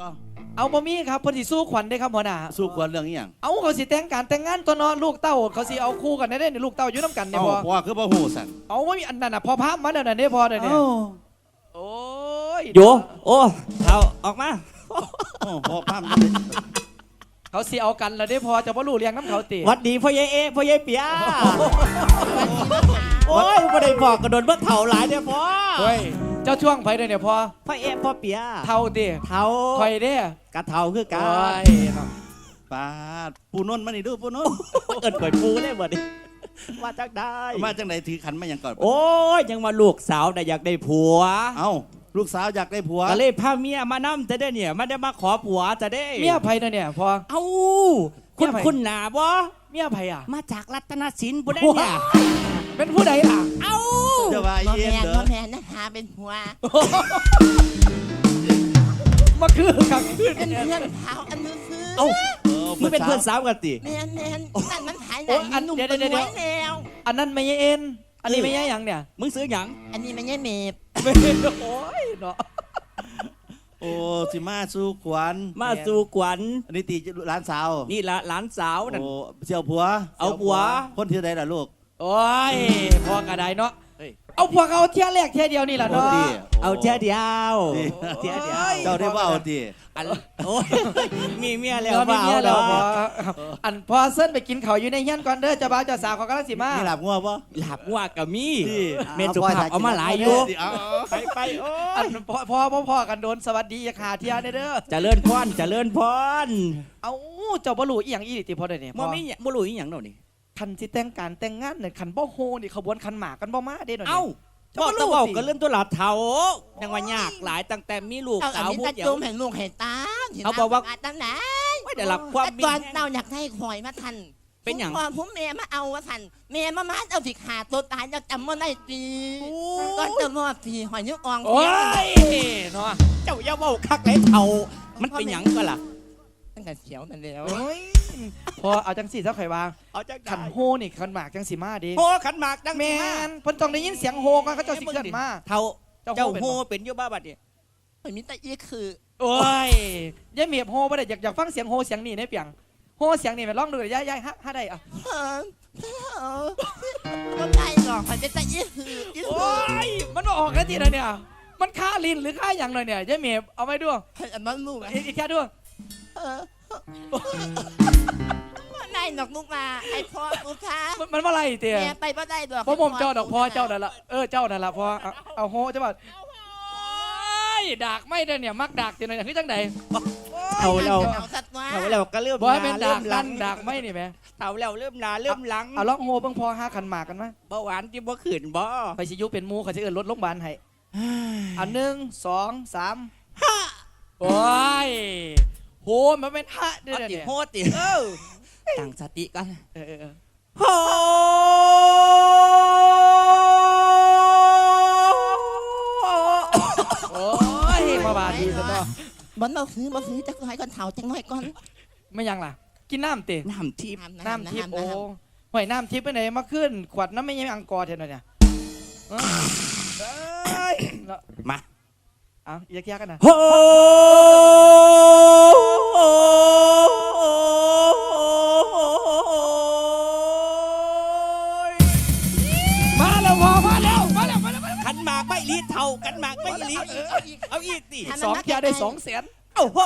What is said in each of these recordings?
ก็เอาบ่มีครับเพิ่นสิสู้ขวัญได้ครับหัวหน้าสู้ควรเรื่องนี้อหย่างเอาเขาสิแต่งการแต่งงานตัวเนอนลูกเต้าเขาสิเอาคู่กันได้เด้นี่ลูกเต้าอยู่นํกันเนี่ยเอ้าพอพ่อคือบ่ฮู้สั่นเอาบ่มีอันนั้นน่ะพอภาพมาแล้วน่ะเด้พอเด้เนี่ยเอ้าโอ้ยโยโอ้เอาออกมาโอ้พ่อพามนี่เขาสิเอากันแล้วเด้พอจะบ่รู้เลี้ยงน้ำเขาติหวัดดีพ่อใหญ่เอพ่อใหญ่เปียโอ้ยบ่ได้บอกกระโดดเบิ่เฒ่าหลายเด้อพ่อ เฮ้ยเจ้าช่วงไผเด้เนี่ยพอพ่อเอพ่อเปียเท่าติเฒ่าข่อยเด้กะเฒ่าคือกัโอ้นยเนาะปาดปูนนท์มานี่ดูปูนนท์เอิ้นข่อยปูเลยบ่ดิว่าจักได้มาจังไหนถือขันมาหยังก่อนโอ้ยยังมาลูกสาวน่ะอยากได้ผัว เอ้าลูกสาวอยากได้ผัวก็เลยพาเมียมานำจะได้เนี่ยมาได้มาขอผัวจะได้เมียไผเด้เนี่ยพอเอ้าคุณเมียไผคุณหนาบ่เมียไผอะมาจากรัตนสินบ่ได้เนี่ย เป็นผู้ใดล่ะ เอ้าเดี๋ยวว่าพ่อเย็นแม่เด้พ่ออแม่นะหาเป็นผัวมาคือกับคือเป็นเพื่อนเท้าอันมือซื้อเอ้าเออมึงเป็นเพื่อนสาวกันติ แมนแมนนั่นมันหายหนังมีหนุ่มเป็นไว้แล้ว อันนั้นไม่ใช่เอ็น อันนี้ไม่ใช่หยังเนี่ย มึงซื้อหยังอันนี้มันยังเมบโอ้ยเนาะ โอ้สิมาสู้ขวัญมาสู่ขวัญอันนี้ตีร้านสาวนี่ละหลานสาวนั่น โอ้เสี่ยวผัวเอาผัว คนที่ใดล่ะลูก โอ้ยพอกระไดเนาะเฮ้ย เอาพวกเอาเที่ยแรกเที่ยเดียวนี่แหละเนาะโอ้ดีเอาเท่าเดียวดีเท่าเดียว เจ้าได้ว่าเอาตีอันโอ้ยมีเมียแล้วเรามีเปล่าเมียแล้วเนาะพออันพอเส้นไปกินเขาวอยู่ในเฮียนก่อนเด้อเจ้าบ่าวเจ้าสาวเขากำลังสิมานี่หลับงัวปะหลับว่ากับมีดีเมสุภาพเอามาหลายอยู่เอาไปไปโอ้อัยนพอพอพอพอกันโดนสวัสดีอย่าขาเที่ยเด้อเจะเลื่อนพรเจะเลื่อนพรเอาเจ้าบ่รู้อีหยังอีหลีติพอเด้อเนี่ยบ่มีหยังบ่รู้อีหยังเนาะนี่ คันสิแต่งการแต่งงานเนี่ยคันบ่โฮนี่ขบวนคันหมากกันบ่มาเด้เนาะเอ้าเจ้าบอกบ่ต้องรู้เอาสิกันเรื่องตัวหลาเทายังว่ายากหลายตั้งแต่มีลูกเอาอันสาวนี้ผู้ตาเดียจุ่วมเห็นลูกเห็นตาเขาบอกว่าตั้งไหนไม่ได้รับความตอนเราอยากให้คอยมาทันเป็นหยังพ่อผมแม่มาเอาว่าทันแม่มามาเอาสิขาตัวตายอยากจำว่าได้ตีก็จะมอดทีหอยนิ้วอ่องโอ้ยเนาะเจ้าอย่าเว้าคักเลยเทามันเป็นหยังก็ล่ะ ตั้งแต่เขียวนั่นแล้วโอ้ยพอเอาจังสี่เจ้าไข่วางเอาจังขันโฮนี่ขันหมากจังสีมาเดิโหขันหมากดังแมนเพิ่นต้องได้ยินเสียงโฮก่อนเขาเจ้าสิเกิดมาเทาเจ้าเจ้าโฮโหเป็นบ่เป็นอยู่บ้าบัดเนี่ยไม่มีแต่อีคือโอ้ยยายเมียบโฮบ่ได้อยากอยากฟังเสียงโฮเสียงนี่ในเปียงโฮเสียงนี่แม่ลองดูยายยายฮะฮะได้อะเออเออก็ได้หรอกมันเป็นแต่อีคืออีโอ้คือยมันออกกันทีละเนี่ยมันค่าลิ้นหรือค่าหยังเลยเนี่ยยายเมียบเอาไว้ด้วยให้อันนั้นลูกอะอีกแค่ด้วย เออว่าได้ดอกลูกมาไอ้พ่อลูกค้ามันมันว่าอะไรเตี้ยแม่ไปบ่ได้ดอกพ่อผมเจ้าดอกพ่อเจ้านั่นละเออเจ้านั่นละพ่อเอาเอาโฮจะแบบโอ้ยดากไม่ได้เนี่ยมักดากเตี้ยหน่อยคือจังใดเทาแล้วเอาสัตว์ว่าเทาแล้วก็เริ่มบ่ให้เป็นหน้าดากเริ่มหลัดังนดากไม่นี่แหม่เทาแล้วเริ่มหน้าเริ่มหลังเอาลองโฮเบิ่งพอห้าขันหมากกันมั้ยเบาหวานที่บ่ขึ้นบ่ไปสิอยุเป็นหมูเขาจะเอินรถโรงพยาบาลให้อันหนึ่งสองสามโอ้ยโหมันเป็นฮะเด้อเอาติเนี่ยโหติเออตั้งสติก่อนเออเออเออโอ้ยโอ้ยมาบาดดีซะเนาะบอนเราซื้อมาซื้อจักน้อยก่อนเถาจักน้อยก่อนไม่ยังล่ะ กินน้ำเตะน้ำทิพย์น้ำทิพย์โอ้หอยน้ำทิพย์ไปไหนมาขึ้น ขวดน้ำไม่ยังอังกอร์เท่านั้นเนี่ยเอ้ยเอ้ยแล้วมาเอาอยากยากกันนะโอ้ยมาแล้วพอมาแล้วมาแล้วมาแล้วมาแล้วขันหมากไม่ลีเท่ากันหมากไม่ลีเอาอีกสิสองเทียได้สองแสนโอ้โห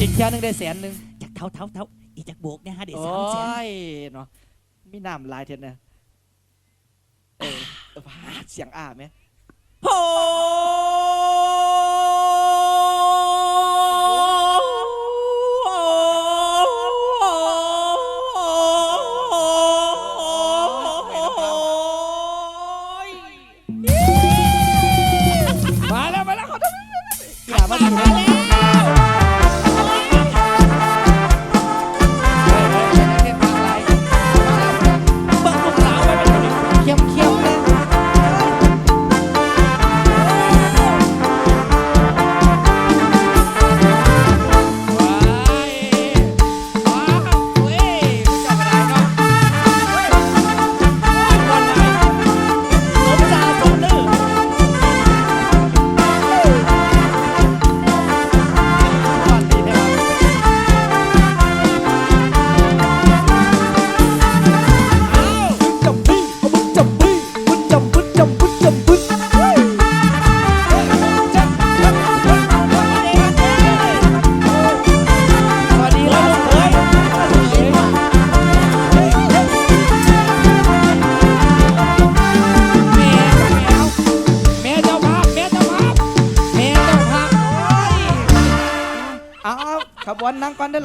อีกเทียหนึงได้แสนหนึ่งจาก เท่าเท่าเท่าอีจากโบกเนี่ยฮะเดี๋ยวโอ้สามแสนยเนาะมีน้ำลายเทียนนะเออเออพาดเสียงอ่าไหมโอ้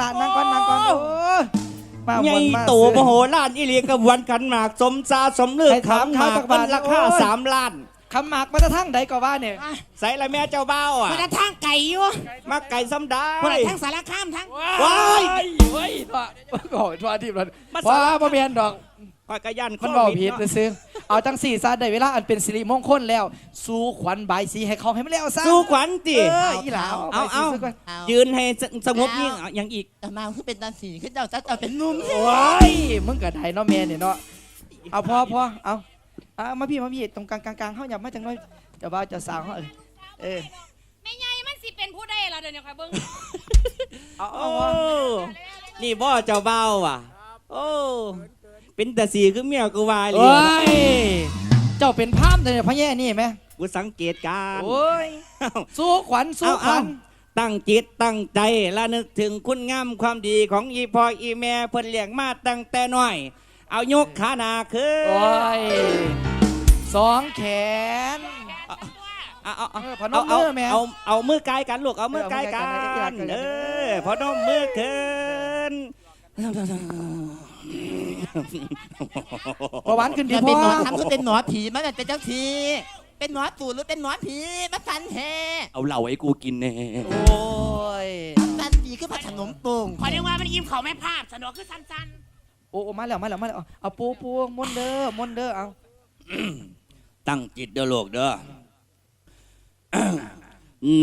อนนั่งก่อนได้อละนั่งก่อนนั่งก่อนโอ้ยมาใหญ่วนมาโตซื้อมโหฬารอีหลีกับวันกันหมากสมซาสมลือให้ถามคำหมากข้าวจากมับ้านนราคาโอ้ยสามล้านคำหมากมาจะทั้งใดก็ว่าเนี่ยใส่ละแม่เจ้าเบ้าอะคนละทางไก่อยู่มาไก่ซ้ำได้คนละทางสารคามทั้งว้ายเฮ้ยตัวก่อนตัวที่มันมาว้าสารบ่เมียนดอก คอยกระยันมันเบาโคผิดเนาะซื้อๆเอาจังสี่ซะได้เวลาอันเป็นสิริมงคลแล้ว สู้ขวัญบายสีให้เขาให้มันแล้วซะสู้ขวัญติ เอออีหลาเอาเอาบยสีซะก่นเอายืนให้สงบยิ่งเอาอย่างอีก แต่มาคือเป็นตาสีขึ้นเจ้าเจ้าเป็นนุ่ม โอ้ยมึงก็ได้เนาะแม่เนี่ยเนาะเอาพอพอเอาเอามาพี่มาพี่ตรงกลางกลางกลางเขาอย่ามาจังน้อยเจะบ่าวเจะสาวเขาเออเออแม่ใหญ่มันสิเป็นผู้ใดล่ะเดี๋ยวนี้ค่ะเบิ่งเอาเอาโอ้เอานี่บ่เจ้าเบ้าอะ โอ้ เป็นแต่สีคือเมียกูวายเลโอ้ยยเจ้าเป็นพรามแต่เนี่ยพระแย่นี่ไหมกูสังเกตการณ์ โอ้ย สู้ขวัญสู้เอาขวัเอาญตั้งจิตตั้งใจและนึกถึงคุณงามความดีของอีพ่ออีแม่เพิ่นเลี้ยงมาตั้งแต่น้อย เอายกขาหนาขึ้นโอ้ยสองแขน เอาเอาเอาเออพนเอามเอามือแม่เอาเอามือไกลกันลูกเอามือไกลกัเออเอามือไกลกันนเอเอออพอนมมือขึ้น พอหวานขึ้นดีมันพ่เป็นหมออทำคือเป็นหมอผีมันเป็นเจ้าทีเป็นหมอตูดหรือเป็นหมอผีมาสันแท้เอาเหล่าให้กูกินแน่โอ้ยสันผีคือผัดขนมโป่งขอเรียกว่ามันอิ่มเขาไม่ภาพสนุกคือสั้นโอ้โอ้มาแล้วมาแล้วมาแล้วเอาเอาปูปูมนต์เด้อมนต์เด้อเอาตั้งจิตเด้อลูกเด้อ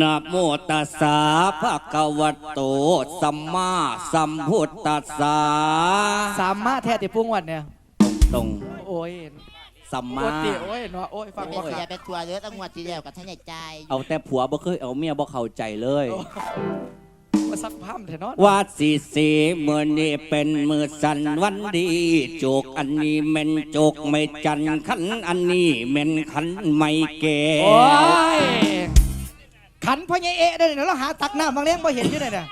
นะโมตัสสะภะคะวะโต สัมมาสัมพุทธัสสะสามมาแท้ติปุ้งวันเนี่ยตรงโอ้ยสัมโอ้มายติโอ้ยเนาะโอ้ยฟังเป็บ่นคเสีรัยบเป็นทัวร์เรือตั้งวัดที่แล้วกับท่านใหญ่ใจ เอาแต่ผัวบ่เคยเอาเมียบ่เข้าใจเลยมาสักพร่ำเถอะเนาะว่าสิสีมือนี้เป็นมือสันวันดีโจกอันนี้แม่นโจกไม่จันขันอันนี้แม่นขันไม่แก่โอ้ย ขันพ่อใหญ่เอะได้เนี่ยเราหาตักน้ำบางเลี้ยงบ่เห็นอยู่เลยเนี่ย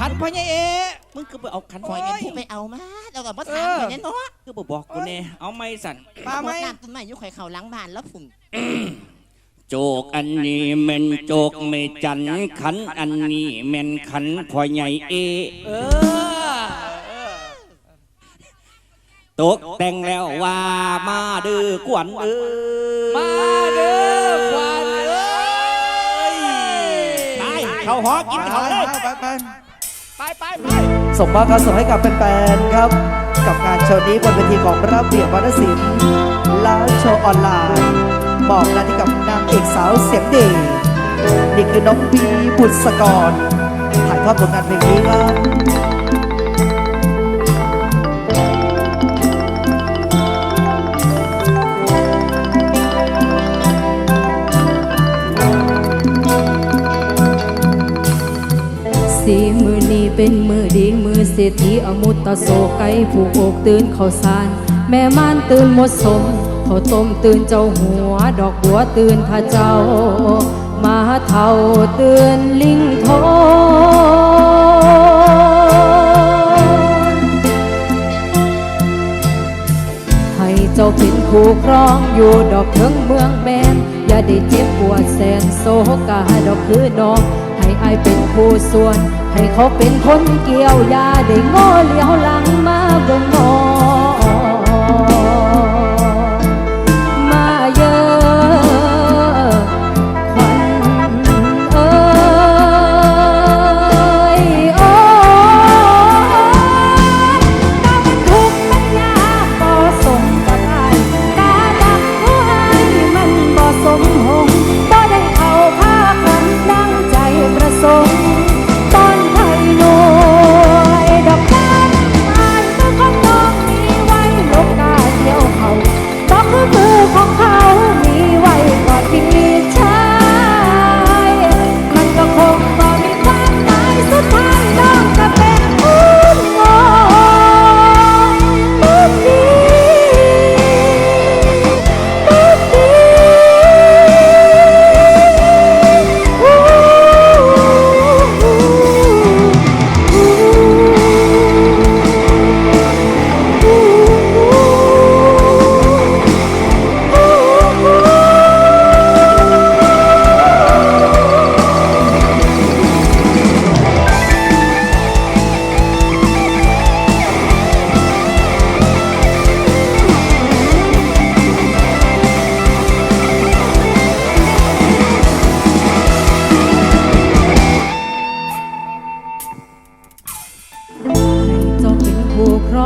ขันพ่อใหญ่เอะ มึงก็ไปเอาขันคอยไฟเป็นผู้ไปเอามาแล้วก็พ่อถามคนนี้เนาะก็บ่บอกกูแน่เอาไม่สั่นมาไหมน้ำต้นไม้ยุ่ข่อยเข่าล้างบ้านแล้วฝุ่นโจกอันนี้แม่นโจกไม่จันขันอันนี้แม่นขันพ่อใหญ่เอเออเออตกแต่งแล้วว่ามาดื้อกวนเอ้ย เขาหอกินเขาเลยไปไปไปไปไปส่งมอบความสุขให้กับแฟนๆครับ กับงานโชว์นี้บนเวทีของระเบียบวัฒนศิลป์และโชว์ออนไลน์บอกหนาที่กับนางเอกสาวเสียงดีนี่คือน้องบีบุษกรถ่ายทอดผลงานเพลงนี้ครับ เป็นมือดีมือเศรษฐีอมุตตะโศไก่ผูกอกตื่นข้าวสารแม่ม่านตื่นหมดสมข้าต้มตื่นเจ้าหัว ดอกบัวตื่นท่าเจ้า มาเท่าตื่นลิงโทนให้เจ้าเป็นคู่ครองอยู่ดอกเทิงเมืองแบนอย่าได้เจ็บปวดแสนโศกาดอกคือน้อง ให้อายเป็นผู้ส่วน ให้เขาเป็นคนเกี่ยวยาได้โง่เลี้ยวหลังมาเบิ่งมอง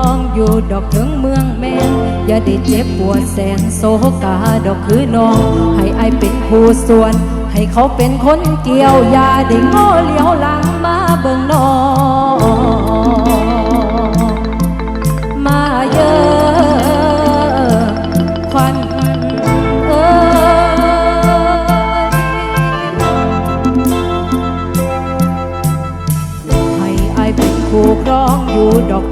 องอยู่ดอกถึงเมืองแม่งอย่าได้เจ็บปวดแสนโศกาดอกคือน้อง ให้อายเป็นผู้ส่วน ให้เขาเป็นคนเกี่ยวอย่าได้โง่เลี้ยวหลังมาเบิ่งน้องมาเยอะควันเอ้ยให้อายเป็นคู่ครองอยู่ดอก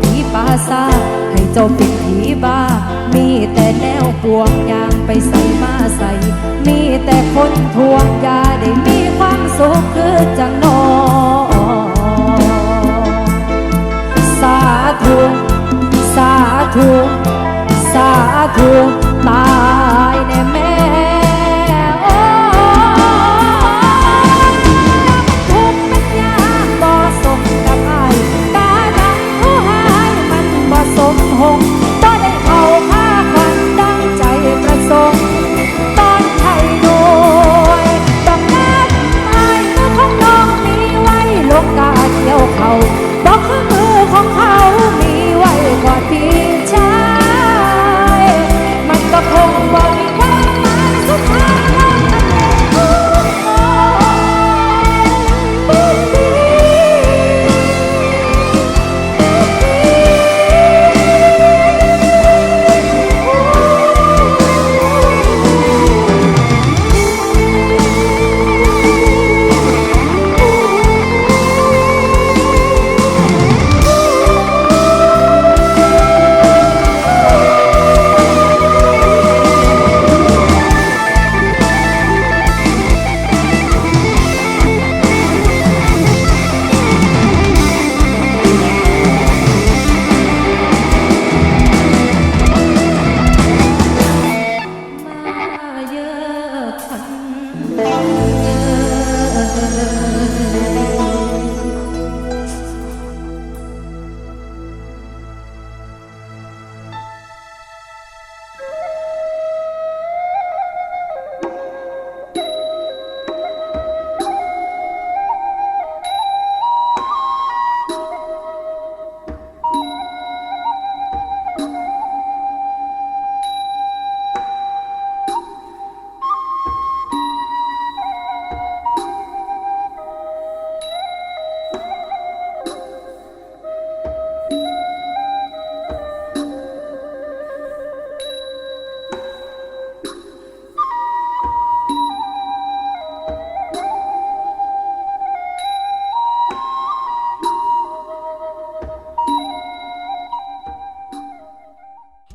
ซาให้เจ้าเป็นผีบ้า มีแต่แนวปวงยางไปใส่มาใส่ มีแต่คนทวงยาได้มีความสุขคือจังนอสาธุ สาธุ สาธุตา